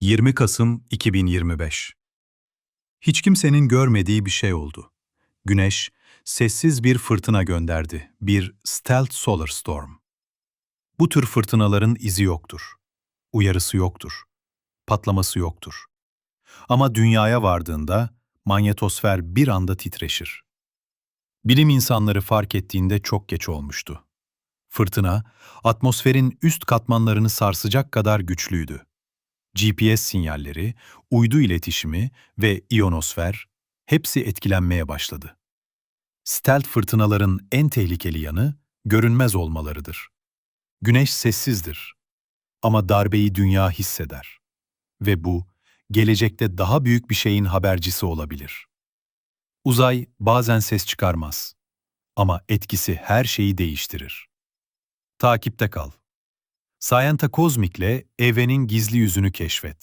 20 Kasım 2025 Hiç kimsenin görmediği bir şey oldu. Güneş, sessiz bir fırtına gönderdi, bir stealth solar storm. Bu tür fırtınaların izi yoktur. Uyarısı yoktur. Patlaması yoktur. Ama dünyaya vardığında manyetosfer bir anda titreşir. Bilim insanları fark ettiğinde çok geç olmuştu. Fırtına, atmosferin üst katmanlarını sarsacak kadar güçlüydü. GPS sinyalleri, uydu iletişimi ve iyonosfer hepsi etkilenmeye başladı. Stealth fırtınaların en tehlikeli yanı görünmez olmalarıdır. Güneş sessizdir ama darbeyi dünya hisseder ve bu gelecekte daha büyük bir şeyin habercisi olabilir. Uzay bazen ses çıkarmaz ama etkisi her şeyi değiştirir. Takipte kal. Scienta Cosmic'le evrenin gizli yüzünü keşfet.